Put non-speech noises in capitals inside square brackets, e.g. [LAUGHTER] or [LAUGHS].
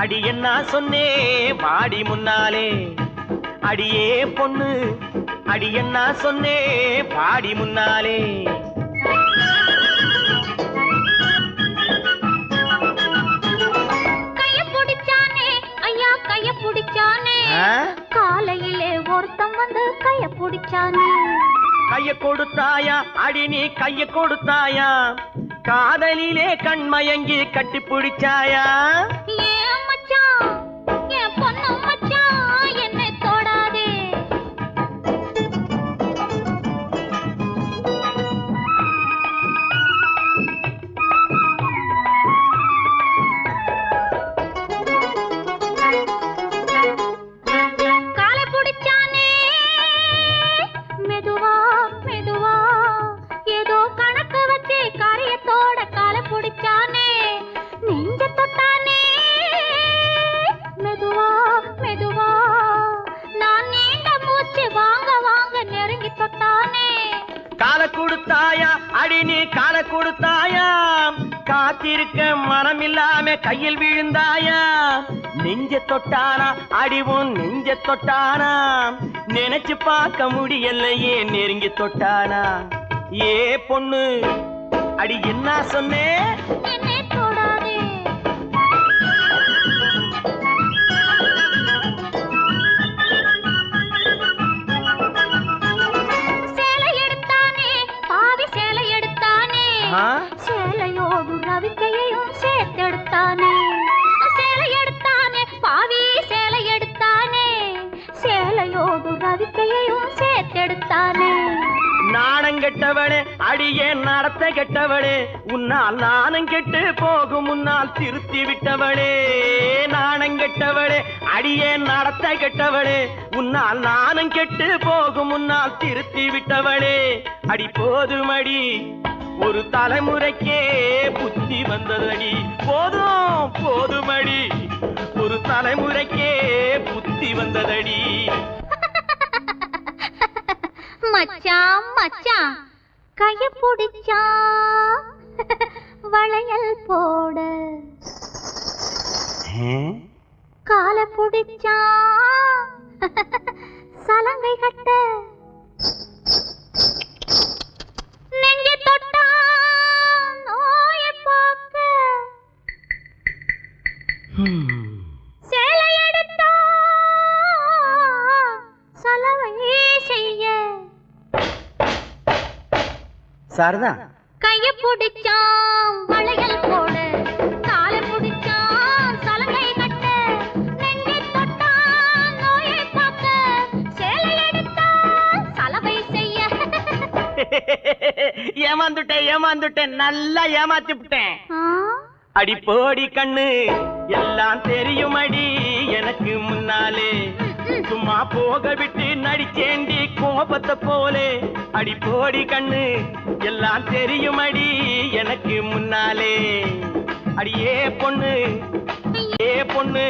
அடி என்ன சொன்னே? வாடி முன்னாலே. அடியே பொண்ணு அடி என்ன சொன்னே? பாடி முன்னாலே? காலையிலே ஒருத்தன் வந்து கைய பிடிச்சானே கைய கொடுத்தாயா? அடி நீ கைய கொடுத்தாயா? காதலிலே கண்மயங்கி கட்டி பிடிச்சாயா கால கொடுத்தாயா அடி நீ கால கொடுத்தாயா காத்திருக்க மனம் இல்லாம கையில் விழுந்தாயா? நெஞ்ச தொட்டானா? அடிவும் நெஞ்ச தொட்டானா? நினைச்சு பார்க்க முடியலையே நெருங்கி தொட்டானா? ஏ பொண்ணு அடி என்ன சொன்னே? சேலையோடு ரவிக்கையையும் சேர்த்தெடுத்தானே. சேலை எடுத்தானே பாவி சேலை எடுத்தானே சேலையோடு ரவிக்கையையும் சேர்த்தெடுத்தானே. நாணம் கெட்டவளே அடியே நடத்த கெட்டவளே உன்னால் நாணம் கெட்டு போகும் முன்னால் திருத்தி விட்டவளே. நாணம் கெட்டவளே அடியே நடத்த கெட்டவளே உன்னால் நாணம் கெட்டு போகும் முன்னால் திருத்தி விட்டவளே. அடி போதுமடி ஒரு தலைமுறைக்கே புத்தி வந்ததடி. போதும் போதுமடி. ஒரு தலைமுறைக்கே புத்தி வந்ததடி. மச்சான் மச்சான் கைய பிடிச்சா? வளையல் போட. காலை பிடிச்சா? சாரதா. கைய பிடிச்சான் வளையல் போட. காலை பிடிச்சான் சலங்கை கட்ட. நெஞ்சை தொட்டான் நோயை பார்க்க சேலை எடுத்தான் சலவை செய்ய. [LAUGHS] ஏமாந்துட்டேன் ஏமாந்துட்டேன் நல்லா ஏமாத்தி விட்டேன்? அடி போடி கண்ணு. எல்லாம் தெரியுமடி எனக்கு முன்னாலே. சும்மா போக விட்டு நடிச்சேண்டி கோபத்தை போலே. அடி போடி கண்ணு எல்லாம் தெரியுமடி எனக்கு முன்னாலே. அடியே பொண்ணு ஏ பொண்ணு